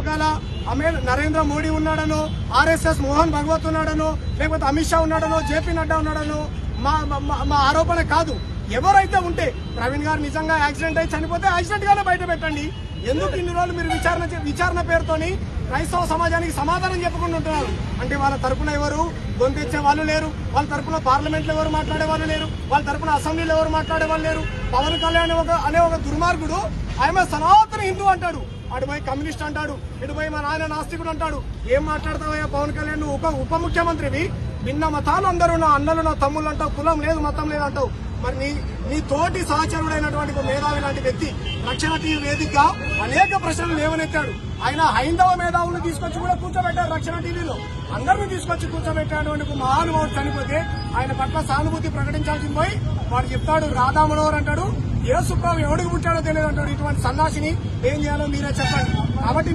వెనకాల అమే నరేంద్ర మోడీ ఉన్నాడనో ఆర్ఎస్ఎస్ మోహన్ భగవత్ ఉన్నాడనో లేకపోతే అమిత్ షా ఉన్నాడనో జేపీ నడ్డా ఉన్నాడనో మా మా- ఆరోపణ కాదు. ఎవరైతే ఉంటే ప్రవీణ్ గారు నిజంగా యాక్సిడెంట్ అయి చనిపోతే యాక్సిడెంట్ గానే బయట పెట్టండి. ఎందుకు ఇన్ని రోజులు మీరు విచారణ చే- విచారణ పేరుతోని క్రైస్తవ సమాజానికి సమాధానం చెప్పకుండా ఉంటున్నారు? అంటే వాళ్ళ తరపున ఎవరు? గొంతెచ్చే వాళ్ళు లేరు. వాళ్ళ తరపున పార్లమెంట్లో ఎవరు మాట్లాడే వాళ్ళు లేరు. వాళ్ళ తరపున అసెంబ్లీలో ఎవరు మాట్లాడే వాళ్ళు లేరు. పవన్ కళ్యాణ్ ఒక అనే ఒక దుర్మార్గుడు ఆయన సనాతన హిందూ అంటాడు. అటు కమ్యూనిస్ట్ అంటాడు ఇటు మా నాయన నాస్తికుడు అంటాడు. ఏం మాట్లాడతావయ్యా పవన్ కళ్యాణ్? నువ్వు ఉప ఉప ముఖ్యమంత్రివి భిన్న మతాలు అందరూ నా అన్నలు నా తమ్ముళ్ళు అంటావు కులం లేదు మతం లేదు అంటావు. మరి నీ నీ తోటి సహచరుడైనటువంటి ఒక మేధావి లాంటి వ్యక్తి రక్షణ టీవీ వేదికగా అనేక ప్రశ్నలు లేవనెత్తాడు. ఆయన హైందవ మేధావులను తీసుకొచ్చి కూడా కూర్చోబెట్టారు రక్షణ టీవీలో. అందరిని తీసుకొచ్చి కూర్చోబెట్టినటువంటి మహానుభావుడు చనిపోతే ఆయన పట్ల సానుభూతి ప్రకటించాల్సింది పోయి వాడు చెప్తాడు రాధా మనోహర్ అంటాడు. యేసుప్రభు ఎవడికి పుట్టాడో తెలియదు అంటాడు ఇటువంటి సన్నాసిని. ఏం చేయాలో మీరే చెప్పండి. కాబట్టి